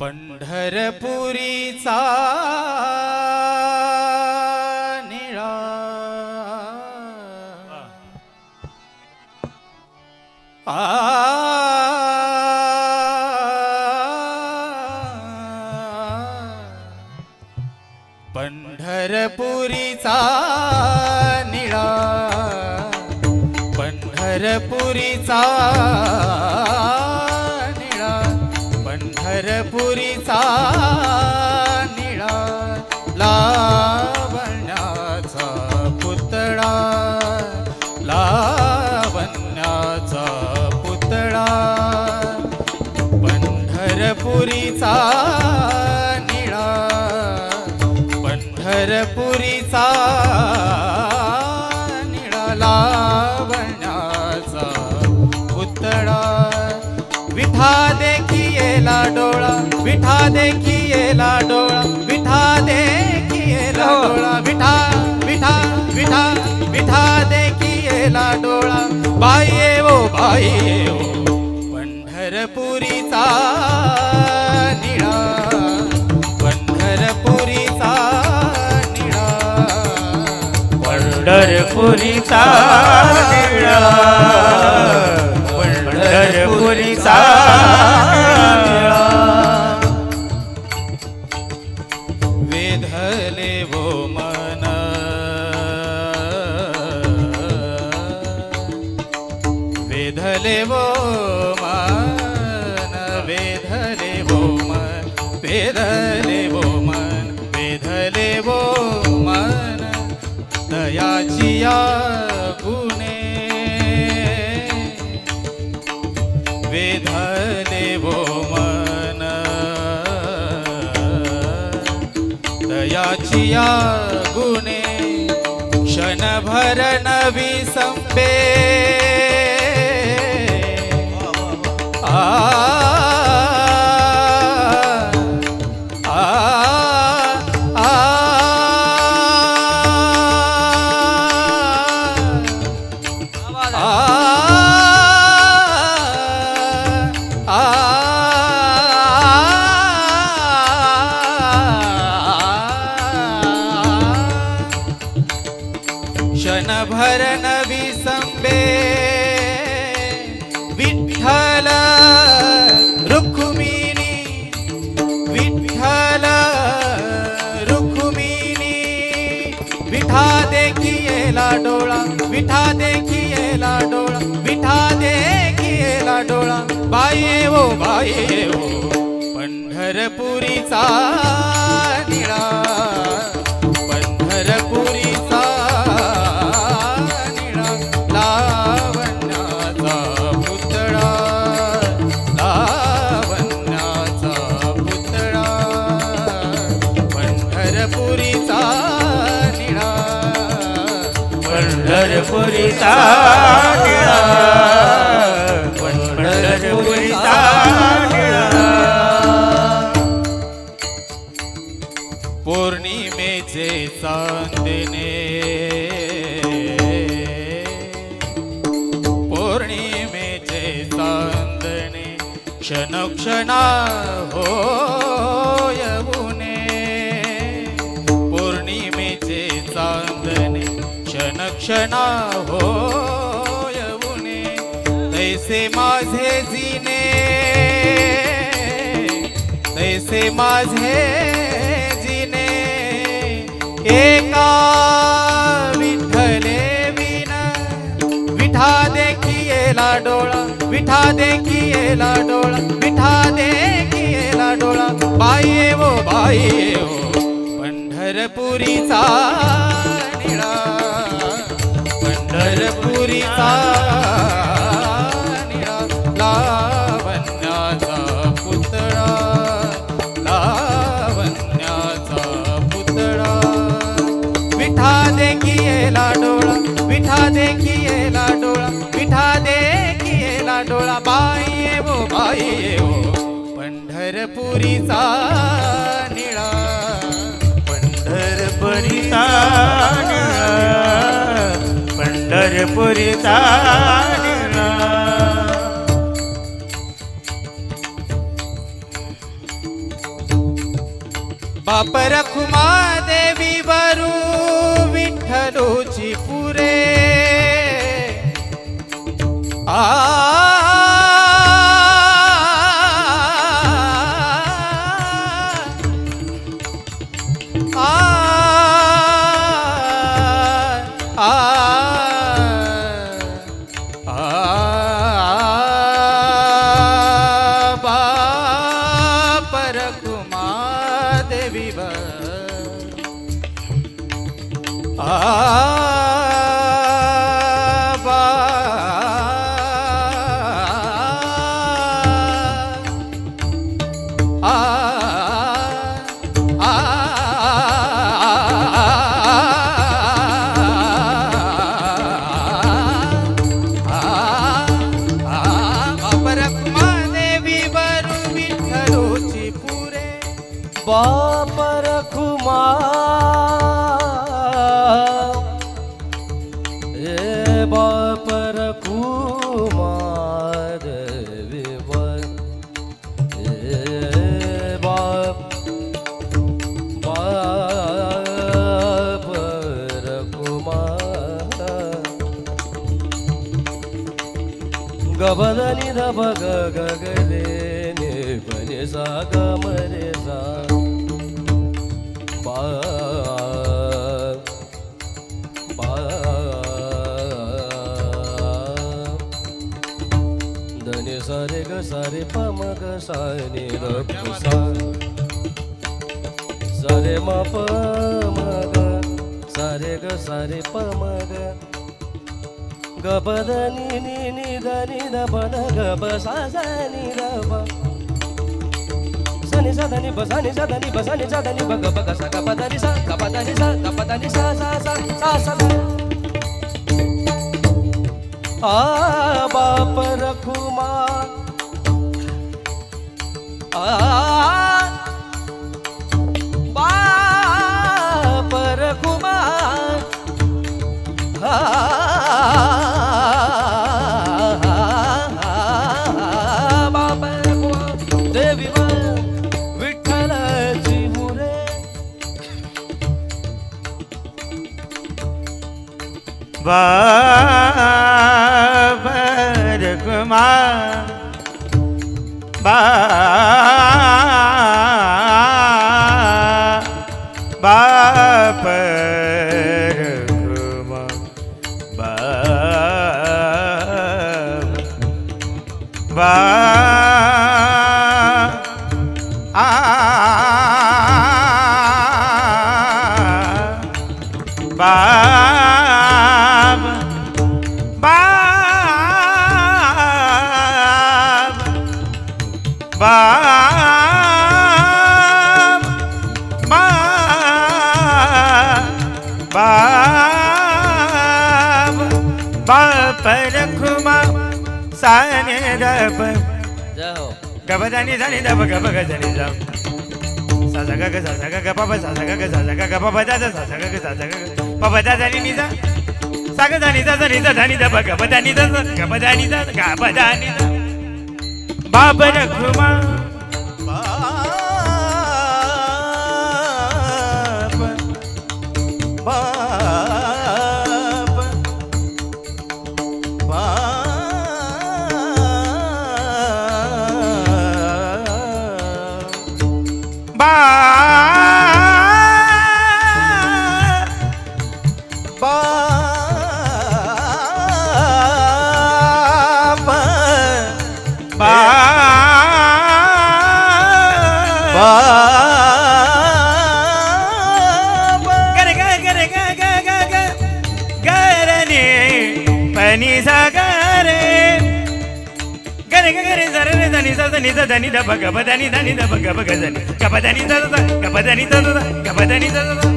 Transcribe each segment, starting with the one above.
पंढरपुरीचा निळा. आ. पंढरपुरीचा निळा. पंढरपुरीचा पंढरपुरीचा निळा लावण्याचा पुतळा लावण्याचा पुतळा पंढरपुरीचा निळा पंढरपुरीचा निळा लावण्याचा पुतळा. विठा देखिएला डोळा देखिएला डोळा विठा देखिएला डोळा विठा विठा विठा विठा देखिएला डोळा. बाये ओ बाये ओ पंढरपुरीचा निळा. पंढरपुरीचा निळा. पंढरपुरीचा निळा. पंढरपुरीचा वेधले वो मन. वेधले वो या गुणे क्षणभर नवी संपे. विठा देखिएला डोळा विठा देखिएला डोळा विठा देखिएला डोळा बाई ओ बाई ओ. पंढरपुरीचा पौर्णिमेचे चांदणे. पौर्णिमेचे चांदणे क्षणक्षणा हो येऊने पौर्णिमेचे चांदणे क्षणक्षणा हो येऊने तैसे माझे जिने. तैसे माझे जिने. एका विठले विन. विठा देखिएला डोळा विठा देखिएला डोळा विठा देखिएला डोळा. बाई वो बाई वो. पंढरपुरीचा निळा. पंढरपुरीचा वो पंढरपुरीचा निळा. पंढरपुरीचा पंढरपुरीचा बाप रखुमा देवी बरू विठ्ठलोची पुरे. आ बाप रखुमा ए बाप रखुमा देवी वर ए बाप बाप रखुमा गबदनी धबग गगदे ग रे ने बने सा ग सा रे ग सा रे प म ग सा नि र प सा. सा रे म प म ग सा रे ग सा रे प म ग. ग प द नि नि नि द नि द प द ग प सा सा नि द प सा नि सा द नि प सा नि सा द नि प सा नि सा द नि प ग प ग सा ग प द नि सा ग प द नि सा ग प द नि सा सा सा सा सा सा. आ बाप रखुमा आ बाप रखुमा आ बाप रखुमा देवी मा विठ्ठलाची मुरे बा Bye. ba बाब बाब बाब बाप रखुमा साने रब जय हो गबदानी जानी दब गब गजनी दब सासा ग ग सासा ग ग पापा सासा ग ग सासा ग ग पापा दादा सासा ग ग सासा ग ग पापा दादा नि निजा सा ग दानी दादा नि दादा नि दब गब दानी दादा गब दानी दादा गब दानी बाप रखुमा बाप बाप बा बाप द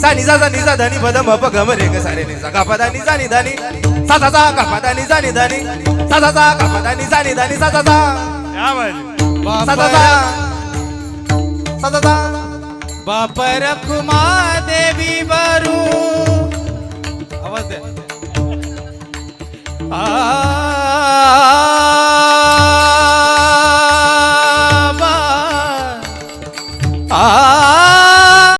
सा नि सा सा नि सा धा नि प ध म प ग म रे ग सा रे नि सा गा प धा नि सा नि धा नि सा सा सा गा प धा नि सा नि धा नि सा सा सा गा प धा नि सा नि धा नि सा सा सा. या बाजू सा सा. सा सा सा. सा बाप रखुमा देवी बरू आवाज आ